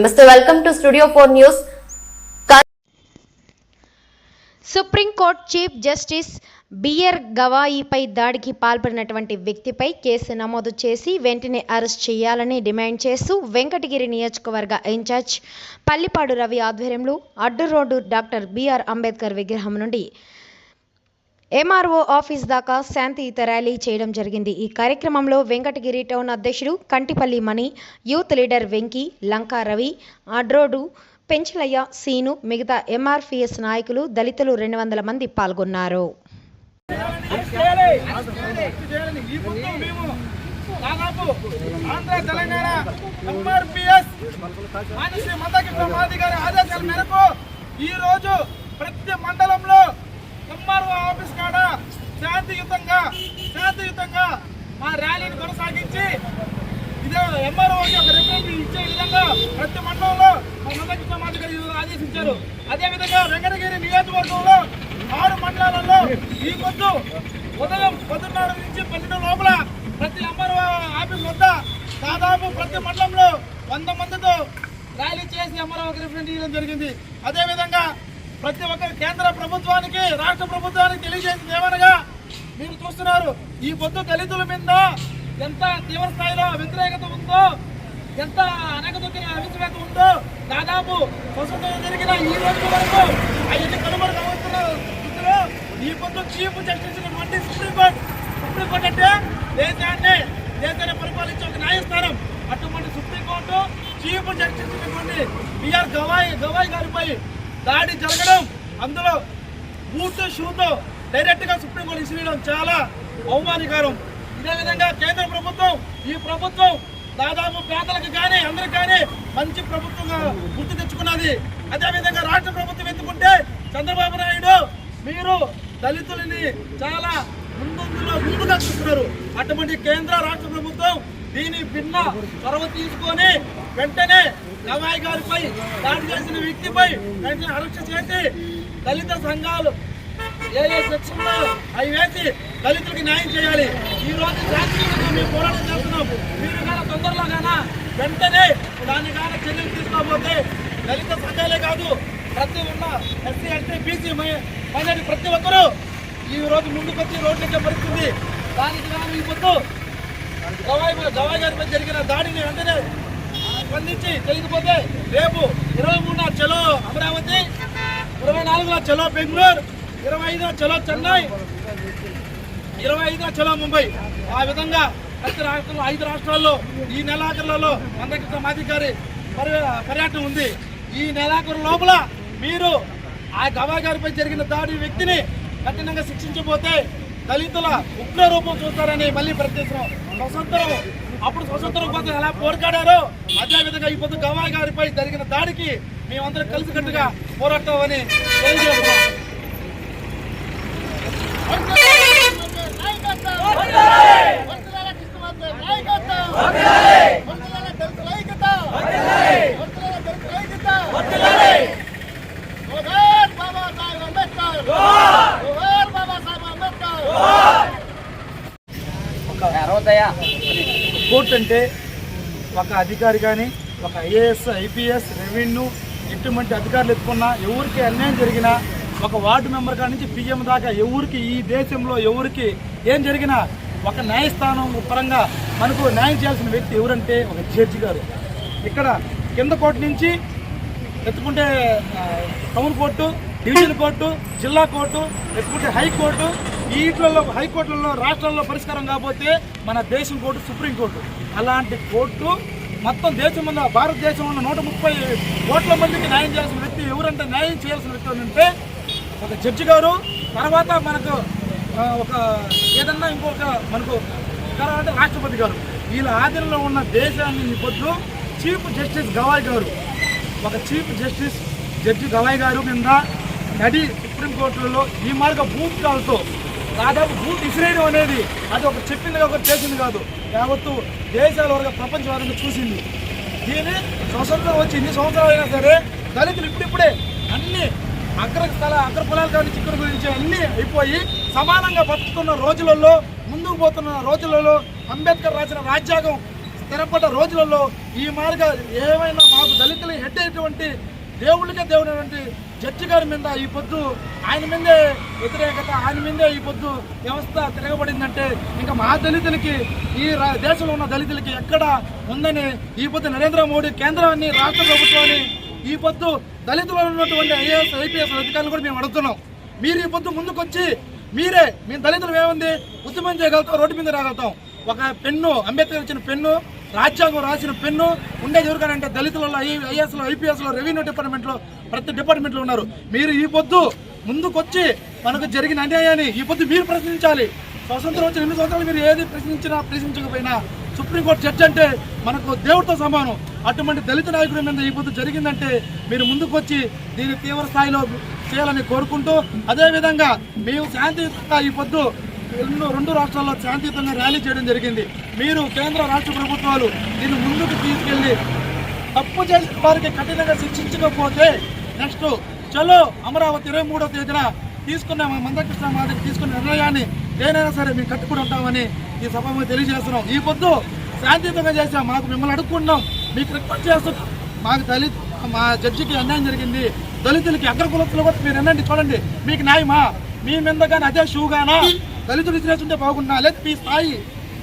నమస్తే welcome to studio four news supreme court chief justice BR గవాయిపై దాడికి పాల్పడినటువంటి వ్యక్తిపై కేసు నమోదు చేసి వెంటనే అరెస్ట్ చేయాలని డిమాండ్ చేస్తూ వెంకటగిరి నియోజకవర్గ ఇన్ఛార్జ్ పల్లిపాడు రవి ఆధ్వర్యంలో అడ్డు రోడ్డు డాక్టర్ బిఆర్ అంబేద్కర్ విగ్రహం నుండి ఎంఆర్ఓ ఆఫీస్ దాకా శాంతియుత ర్యాలీ చేయడం జరిగింది. ఈ కార్యక్రమంలో వెంకటగిరి టౌన్ అధ్యక్షుడు కంటిపల్లి మణి యూత్ లీడర్ వెంకీ లంకా రవి అడ్రోడు పెంచలయ్య సీను మిగతా ఎంఆర్పిఎస్ నాయకులు దళితులు రెండు వందల మంది పాల్గొన్నారు. దాదాపు ఆంధ్ర తెలంగాణ ఎంఆర్పిఎస్ ఆదేశాల మేరకు ఈ రోజు ప్రతి మండలంలో ఎంఆర్ఓ ఆఫీస్ కాడ శాంతియుతంగా శాంతియుతంగా మా ర్యాలీని కొనసాగించి ఇదే ఎంఆర్ఓకి ఒక రిప్రజెంటేటివ్ ఇచ్చే విధంగా ప్రతి మండలంలో మా మతకి ప్రమాది ఆదేశించారు. అదేవిధంగా వెంకటగిరి నియోజకవర్గంలో ఆరు మండలాలలో ఈ పొద్దు ఉదయం పదిన్నర నుంచి పన్నెండు లోపల ప్రతి ఎంఆర్ఓ ఆఫీస్ వద్ద దాదాపు ప్రతి మండలంలో వంద మందితో ర్యాలీ చేసి ఎంఆర్ఓకి రిప్రజెంట్ చేయడం జరిగింది. అదేవిధంగా ప్రతి ఒక్క కేంద్ర ప్రభుత్వానికి రాష్ట్ర ప్రభుత్వానికి తెలియజేసింది ఏమనగా మీరు చూస్తున్నారు ఈ పొద్దు దళితుల మీద ఎంత తీవ్ర స్థాయిలో వ్యతిరేకత ఉందో ఎంత అనగదొక్కిన అవిశ్వేత ఉందో దాదాపు ప్రస్తుతం జరిగిన ఈ రోజు వరకు అవన్నీ కనుమరుగవుతున్న స్థితిలో ఈ పొద్దు చీఫ్ జస్టిస్ వంటి సుప్రీంకోర్టు సుప్రీంకోర్టు అంటే దేశాన్ని దేశాన్ని పరిపాలించే ఒక న్యాయస్థానం. అటువంటి సుప్రీంకోర్టు చీఫ్ జస్టిస్ వంటి బిఆర్ గవాయ్ గవాయ్ గారిపై దాడి జరగడం అందులో బూట్ షూతో డైరెక్ట్గా సుప్రీంకోర్టు ఇసిరేయడం చాలా అవమానకరం. ఇదే విధంగా కేంద్ర ప్రభుత్వం ఈ ప్రభుత్వం దాదాపు పేదలకు కానీ అందరికి కానీ మంచి ప్రభుత్వంగా గుర్తు తెచ్చుకున్నది. అదేవిధంగా రాష్ట్ర ప్రభుత్వం ఎత్తుకుంటే చంద్రబాబు నాయుడు మీరు దళితులని చాలా ముందులో ముందుగా చూస్తున్నారు. అటువంటి కేంద్ర రాష్ట్ర ప్రభుత్వం దీని భిన్న చొరవ తీసుకొని వెంటనే గవాయి గారిపై దాడి చేసిన వ్యక్తిపై వెంటనే అరెస్ట్ చేసి దళిత సంఘాలు ఏ ఏ సెక్షన్లో అవి వేసి దళితులకి న్యాయం చేయాలి. ఈ రోజు శాంతియుతంగా మేము పోరాటం చేస్తున్నాం. మీరు కానీ తొందరలో కానీ వెంటనే దాన్ని కానీ చర్యలు తీసుకోకపోతే దళిత సంఘాలే కాదు ప్రతి ఉన్న ఎస్సీ ఎస్టీ బీసీ మైనారిటీ ప్రతి ఒక్కరూ ఈ రోజు ముందుకొచ్చి రోడ్లెక్కే పరిస్థితి. దానికి కానీ ఈ గవాయి గవాయి గారి మీద జరిగిన దాడిని వెంటనే స్పందించి తెలియకపోతే రేపు ఇరవై మూడున చలో అమరావతి ఇరవై నాలుగున చలో బెంగళూరు ఇరవై ఐదున చలో చెన్నై ఇరవై ఐదున చలో ముంబై. ఆ విధంగా ప్రతి రాష్ట్రంలో ఐదు రాష్ట్రాల్లో ఈ నెలాఖరులలో మందకృష్ణ మాధికారి పర్యటన ఉంది. ఈ నెలాఖరు లోపల మీరు ఆ గవాయి గారిపై జరిగిన దాడి వ్యక్తిని కఠినంగా శిక్షించబోతే దళితుల ఉగ్ర రూపం చూస్తారని మళ్ళీ ప్రశ్నిస్తున్నాం. స్వతంత్రం అప్పుడు స్వతంత్రం కోసం ఎలా పోరాడారో అదేవిధంగా ఇప్పుడు ఈ పొద్దు గవాయి గారిపై జరిగిన దాడికి మేమందరం కలిసికట్టుగా పోరాడతామని తెలియజేస్తున్నాం. ఒక అధికారి కానీ ఒక ఐఏఎస్ ఐపీఎస్ రెవెన్యూ ఎటువంటి అధికారులు ఎత్తుకున్నా ఎవరికి అన్యాయం జరిగినా ఒక వార్డు మెంబర్ కాడి నుంచి పిఎం దాకా ఎవరికి ఈ దేశంలో ఎవరికి ఏం జరిగినా ఒక న్యాయస్థానం పరంగా మనకు న్యాయం చేయాల్సిన వ్యక్తి ఎవరంటే ఒక జడ్జి గారు. ఇక్కడ కింద కోర్టు నుంచి ఎత్తుకుంటే టౌన్ కోర్టు డివిజన్ కోర్టు జిల్లా కోర్టు ఎత్తుకుంటే హైకోర్టు వీటిలో హైకోర్టులలో రాష్ట్రాల్లో పరిష్కారం కాకపోతే మన దేశం కోర్టు సుప్రీంకోర్టు అలాంటి కోర్టు మొత్తం దేశం ఉన్న భారతదేశం ఉన్న నూట ముప్పై కోట్ల మందికి న్యాయం చేయాల్సిన వ్యక్తి ఎవరంటే న్యాయం చేయాల్సిన వ్యక్తి అంటే ఒక జడ్జి గారు. తర్వాత మనకు ఒక ఏదన్నా ఇంకొక మనకు తర్వాత రాష్ట్రపతి గారు. వీళ్ళ ఆధీనంలో ఉన్న దేశాన్ని ఇప్పుడు చీఫ్ జస్టిస్ గవాయ్ గారు. ఒక చీఫ్ జస్టిస్ జడ్జి గవాయ్ గారు కింద నడి సుప్రీంకోర్టులలో ఈ మార్గ భూమికాలతో దాదాపు భూ ఇసిరేయడం అనేది అది ఒక చెప్పింది ఒకటి చేసింది కాదు. యావత్తు దేశాల వరకు ప్రపంచవ్యాప్తంగా చూసింది. దీని స్వతంత్రం వచ్చి ఇన్ని సంవత్సరాలు అయినా సరే దళితులు ఇప్పుడిప్పుడే అన్ని అగ్ర స్థల అగ్ర పొలాల కానీ చిక్కుడు గురించి అన్ని అయిపోయి సమానంగా బతుకుతున్న రోజులలో ముందుకు పోతున్న రోజులలో అంబేద్కర్ రాసిన రాజ్యాంగం స్థిరపడ్డ రోజులలో ఈ మార్గ ఏమైనా మాకు దళితులు హెడ్ అయినటువంటి దేవుళ్ళకే దేవుడైనటువంటి జడ్జి గారి మీద ఈ పొద్దు ఆయన మీదే వ్యతిరేకత ఆయన మీదే ఈ పొద్దు వ్యవస్థ తిరగబడిందంటే ఇంకా మా దళితులకి ఈ రా- దేశంలో ఉన్న దళితులకి ఎక్కడ ఉందని ఈ పొద్దు నరేంద్ర మోడీ కేంద్రాన్ని రాష్ట్ర ప్రభుత్వాన్ని ఈ పొద్దు దళితులు ఉన్నటువంటి ఐఏఎస్ ఐపీఎస్ అధికారులు కూడా మేము అడుగుతున్నాం. మీరు ఈ పొద్దు ముందుకొచ్చి మీరే మీ దళితులు ఏముంది? ఉద్యమం చేయగలుగుతాం రోడ్డు మీద రాగలుగుతాం. ఒక పెన్ను అంబేద్కర్ ఇచ్చిన పెన్ను రాజ్యాంగం రాసిన పెన్ను ఉండేది ఎవరికనంటే దళితులలో ఐఏఎస్లో ఐపీఎస్లో రెవెన్యూ డిపార్ట్మెంట్లో ప్రతి డిపార్ట్మెంట్లో ఉన్నారు. మీరు ఈ పొద్దు ముందుకొచ్చి మనకు జరిగిన అన్యాయాన్ని ఈ పొద్దు మీరు ప్రశ్నించాలి. స్వతంత్రం వచ్చిన ఎన్ని సంవత్సరాలు మీరు ఏది ప్రశ్నించినా ప్రశ్నించకపోయినా సుప్రీంకోర్టు జడ్జి అంటే మనకు దేవుడితో సమానం. అటువంటి దళిత నాయకుడి మీద ఈ పొద్దు జరిగిందంటే మీరు ముందుకొచ్చి దీన్ని తీవ్ర స్థాయిలో చేయాలని కోరుకుంటూ అదేవిధంగా మేము శాంతియుతంగా ఈ పొద్దు ఎన్నో రెండు రాష్ట్రాల్లో శాంతియుతంగా ర్యాలీ చేయడం జరిగింది. మీరు కేంద్ర రాష్ట్ర ప్రభుత్వాలు దీన్ని ముందుకు తీసుకెళ్ళి తప్పు చేసిన వారికి కఠినంగా శిక్షించకపోతే నెక్స్ట్ చలో అమరావతి ఇరవై మూడో తేదీన తీసుకున్న మా మందకృష్ణ మాదిరి తీసుకున్న నిర్ణయాన్ని దేనైనా సరే మేము కట్టుకుని ఉంటామని ఈ సభ తెలియజేస్తున్నాం. ఈ పొద్దు శాంతియుతంగా చేసాం మాకు మిమ్మల్ని అడుగుకుంటున్నాం మీకు రిక్వెస్ట్ చేస్తున్నాం. మాకు దళిత మా జడ్జికి అన్యాయం జరిగింది. దళితులకి అగ్రకులస్తులు కూడా మీరు ఎన్నండి చూడండి. మీకు న్యాయమా? మీ మీద కానీ అదే షూగానా? దళితులు ఇసిరేసి ఉంటే బాగున్నా లేదు మీ స్థాయి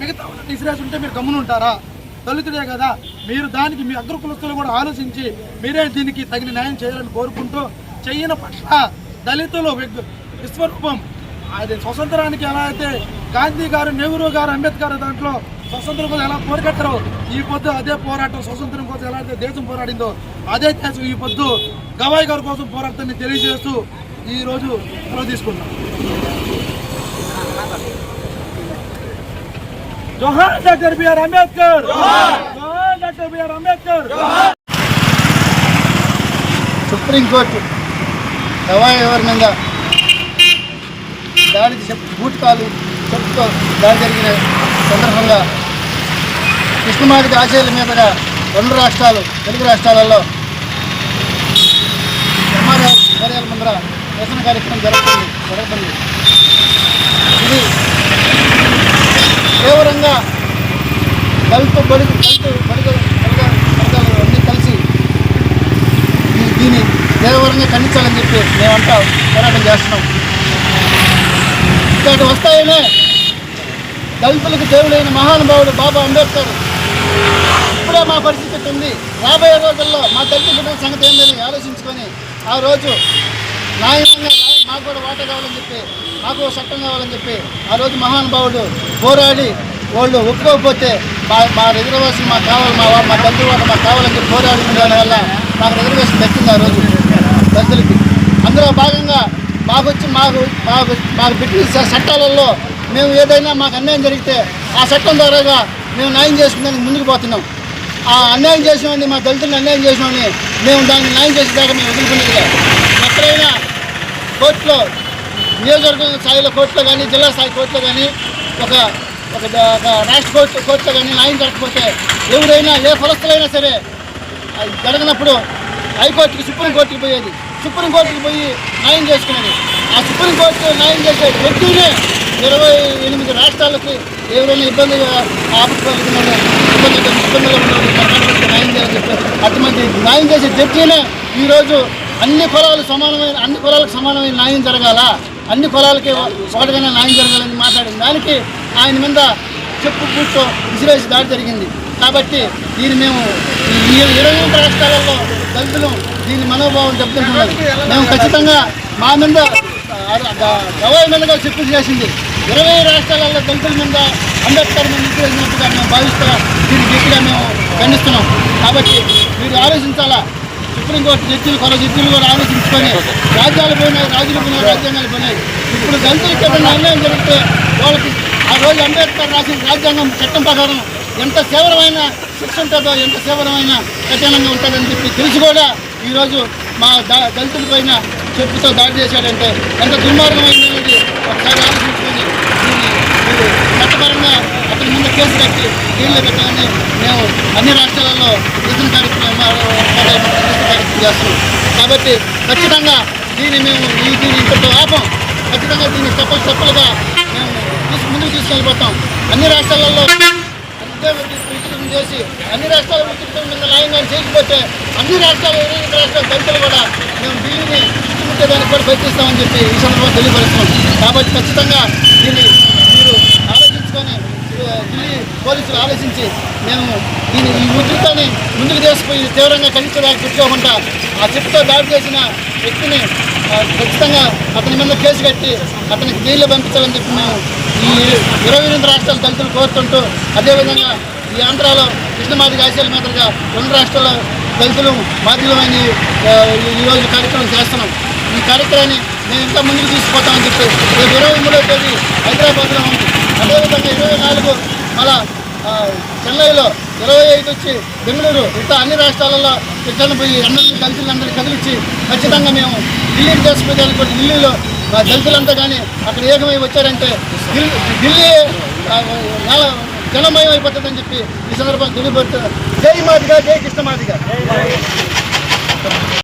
మిగతా వాళ్ళని ఇసిరేసి ఉంటే మీరు గమ్మున ఉంటారా దళితుడే కదా మీరు దానికి మీ అగ్రకులస్తులు కూడా ఆలోచించి మీరే దీనికి తగిన న్యాయం చేయాలని కోరుకుంటూ చెయ్యని పట్ల దళితులు విశ్వరూపం. అది స్వతంత్రానికి ఎలా అయితే గాంధీ గారు నెహ్రూ గారు అంబేద్కర్ దాంట్లో స్వతంత్రం కోసం ఎలా పోరాటారో ఈ పొద్దు అదే పోరాటం స్వతంత్రం కోసం ఎలా అయితే దేశం పోరాడిందో అదే దేశం ఈ పొద్దు గవాయి గారి కోసం పోరాటాన్ని తెలియజేస్తూ ఈ రోజు సెలవు తీసుకుంటాం జోహార్ డాక్టర్ బిఆర్ అంబేద్కర్! జోహార్ doctor BR Ambedkar! Supreme court Gavai ఎవరి మీద దాడి చెప్ బూటకాలు చెప్పుతో దాడి జరిగిన సందర్భంగా కృష్ణమాదిక ఆశయాల మీదుగా రెండు రాష్ట్రాలు తెలుగు రాష్ట్రాలలో ఎంఆర్ఆర్ కార్యాలయం ముందర నిరసన కార్యక్రమం జరుగుతుంది జరుగుతుంది ఇది తీవ్రంగా దళిత బడుగు దళిత బడుగు వర్గాలు అన్నీ కలిసి దీన్ని తీవ్రంగా ఖండించాలని చెప్పి మేమంతా పోరాటం చేస్తున్నాం. ఇక్కడికి వస్తాయనే దళితులకు దేవుడైన మహానుభావుడు బాబా అంబేద్కర్ ఇప్పుడే మా పరిస్థితి ఉంది రాబోయే రోజుల్లో మా దళిత సంగతి ఏందని ఆలోచించుకొని ఆ రోజు న్యాయంగా మాకు కూడా వాటా కావాలని చెప్పి మాకు చట్టం కావాలని చెప్పి ఆ రోజు మహానుభావుడు పోరాడి వాళ్ళు ఒప్పుకోకపోతే మా మా రిజర్వేషన్ మాకు కావాలి మా మా దళిత వాట మాకు కావాలని చెప్పి పోరాడిన దానివల్ల మాకు రిజర్వేషన్ దక్కింది ఆ రోజు దళితులకి. అందులో భాగంగా మాకు వచ్చి మాకు మాకు మాకు పెట్టిన చట్టాలలో మేము ఏదైనా మాకు అన్యాయం జరిగితే ఆ చట్టం ద్వారాగా మేము న్యాయం చేసుకునేందుకు ముందుకు పోతున్నాం. ఆ అన్యాయం చేసినవాడిని మా దళితులను అన్యాయం చేసినవాడిని మేము దాన్ని న్యాయం చేసేదాకా మేము వదులుకునేదిగా ఎక్కడైనా కోర్టులో నియోజకవర్గం స్థాయిలో కోర్టులో కానీ జిల్లా స్థాయి కోర్టులో కానీ ఒక ఒక రాష్ట్ర కోర్టు కోర్టులో కానీ న్యాయం జరగకపోతే ఎవరైనా ఏ కులస్తులైనా సరే అది జరగనప్పుడు హైకోర్టుకి సుప్రీంకోర్టుకి పోయేది. సుప్రీంకోర్టుకి పోయి న్యాయం చేసుకునేది. ఆ సుప్రీంకోర్టు న్యాయం చేసే వ్యక్తినే ఇరవై ఎనిమిది రాష్ట్రాలకి ఎవరైనా ఇబ్బందిగా ఆపత్కాలు ఇబ్బంది ఇబ్బందులు ఉన్నవాళ్ళు కర్ణాటకకి న్యాయం చేయాలని చెప్పి అటువంటి న్యాయం చేసే జడ్జీనే ఈరోజు అన్ని కులాలు సమానమైన అన్ని కులాలకు సమానమైన న్యాయం జరగాల? అన్ని కులాలకి ఒకటిగానే న్యాయం జరగాలని మాట్లాడిన దానికి ఆయన మీద చెప్పు కూర్చో విసిరేసి దాడి జరిగింది. కాబట్టి దీన్ని మేము ఈ ఇరవై మూడు రాష్ట్రాలలో దళితులు దీని మనోభావం దెబ్బతింటున్నది మేము ఖచ్చితంగా మా మీద గవాయి మీదగా చెప్పు చేసింది. ఇరవై రాష్ట్రాలలో దళితుల మీద అంబేద్కర్ మీద విసిరేసినట్టుగా మేము భావిస్తా. దీన్ని గట్టిగా మేము ఖండిస్తున్నాం. కాబట్టి మీరు ఆలోచించాలా? సుప్రీంకోర్టు జడ్జీలు కొర జడ్జీలు కూడా ఆలోచించుకొని రాజ్యాలు పోయినాయి రాజులు పోయినాయి రాజ్యాంగాలు పోయినాయి. ఇప్పుడు దళితులకి ఏదైనా అన్యాయం జరిగితే వాళ్ళకి ఆ రోజు అంబేద్కర్ రాసిన రాజ్యాంగం చట్టం ప్రకారం ఎంత తీవ్రమైన శిక్ష ఉంటుందో ఎంత తీవ్రమైన కఠినంగా ఉంటుందని చెప్పి తెలిసి కూడా ఈరోజు మా దళితుల పైన చెప్పుతో దాడి చేశాడంటే ఎంత దుర్మార్గమైంది అనేది ఒకసారి ఆలోచించుకొని దీన్ని మీరు చట్టపరంగా అతని ముందు కేసు కట్టి జైల్లో పెట్టాలని మేము అన్ని రాష్ట్రాలలో నిధులు కార్యక్రమం కార్యక్రమం చేస్తున్నాం. కాబట్టి ఖచ్చితంగా దీన్ని మేము ఈ దీన్ని ఇంతటితో ఆపం. ఖచ్చితంగా దీన్ని స్టెప్పులు స్టెప్పులుగా మేము తీసుకు ముందుకు తీసుకెళ్ళిపోతాం. అన్ని రాష్ట్రాలలో అదే చేసి అన్ని రాష్ట్రాల ఉద్యోగం మీద న్యాయంగా చేయకపోతే అన్ని రాష్ట్రాలు ఇరవై రాష్ట్రాల దళితులు కూడా మేము ఢిల్లీని చుట్టుముట్టేదానికి కూడా ప్రయత్నిస్తామని చెప్పి ఈ సందర్భంగా తెలియపరుస్తున్నాం. కాబట్టి ఖచ్చితంగా దీన్ని మీరు ఆలోచించుకొని ఆ, ఢిల్లీ పోలీసులు ఆలోచించి మేము దీని ఈ ఉద్రిక్తాన్ని ముందుకు తీసుకుపోయి తీవ్రంగా ఖండించడానికి పెట్టుకోకుండా ఆ చెప్పుతో దాడి చేసిన వ్యక్తిని ఖచ్చితంగా అతని మీద కేసు కట్టి అతనికి జైల్లో పంపించాలని చెప్పి మేము ఈ ఇరవై ఎనిమిది రాష్ట్రాల దళితులు కోరుతుంటూ అదేవిధంగా ఈ ఆంధ్రాలో కృష్ణమాది ఆశయాల మాదిరిగా రెండు రాష్ట్రాల దళితులు మాధ్యమైన ఈరోజు కార్యక్రమం చేస్తున్నాం. ఈ కార్యక్రమాన్ని మేము ఇంకా ముందుకు తీసుకుపోతామని చెప్పి రేపు ఇరవై మూడో తేదీ హైదరాబాద్లో ఉంది. అదేవిధంగా ఇరవై నాలుగు మళ్ళా చెన్నైలో ఇరవై ఐదు వచ్చి బెంగళూరు. ఇంకా అన్ని రాష్ట్రాలలో ఇక్కడ పోయి అందరినీ దళితులందరినీ కదిలిచ్చి ఖచ్చితంగా మేము ఢిల్లీకి తీసుకుపోయేదానికి కూడా ఢిల్లీలో దళితులంతా కానీ అక్కడ ఏకమై వచ్చారంటే ఢిల్లీ జనమయం అయిపోతుందని చెప్పి ఈ సందర్భంగా తెలియబడుతున్నారు జై మాదిగా జై కృష్ణమాదిగా